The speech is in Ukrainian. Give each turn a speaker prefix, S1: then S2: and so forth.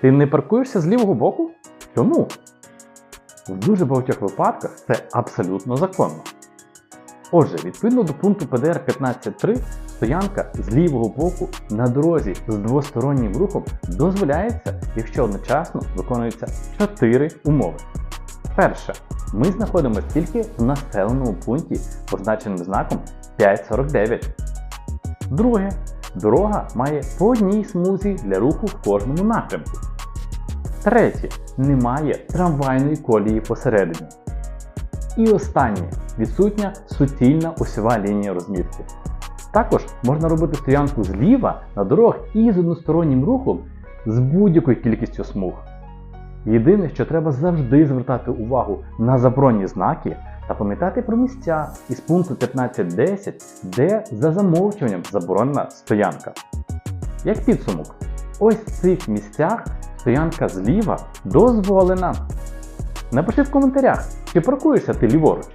S1: Ти не паркуєшся з лівого боку? Чому? В дуже багатьох випадках це абсолютно законно. Отже, відповідно до пункту ПДР 15.3, стоянка з лівого боку на дорозі з двостороннім рухом дозволяється, якщо одночасно виконуються 4 умови. Перше. Ми знаходимося тільки в населеному пункті, позначеним знаком 549. Друге. Дорога має по одній смузі для руху в кожному напрямку. Третє. Немає трамвайної колії посередині. І останнє відсутня суцільна осьова лінія розмітки. Також можна робити стоянку зліва на дорогах і з одностороннім рухом з будь-якою кількістю смуг. Єдине, що треба завжди звертати увагу на заборонні знаки та пам'ятати про місця із пункту 15.10, де за замовчуванням заборонена стоянка. Як підсумок, ось в цих місцях стоянка зліва дозволена. Напиши в коментарях, чи паркуєшся ти ліворуч.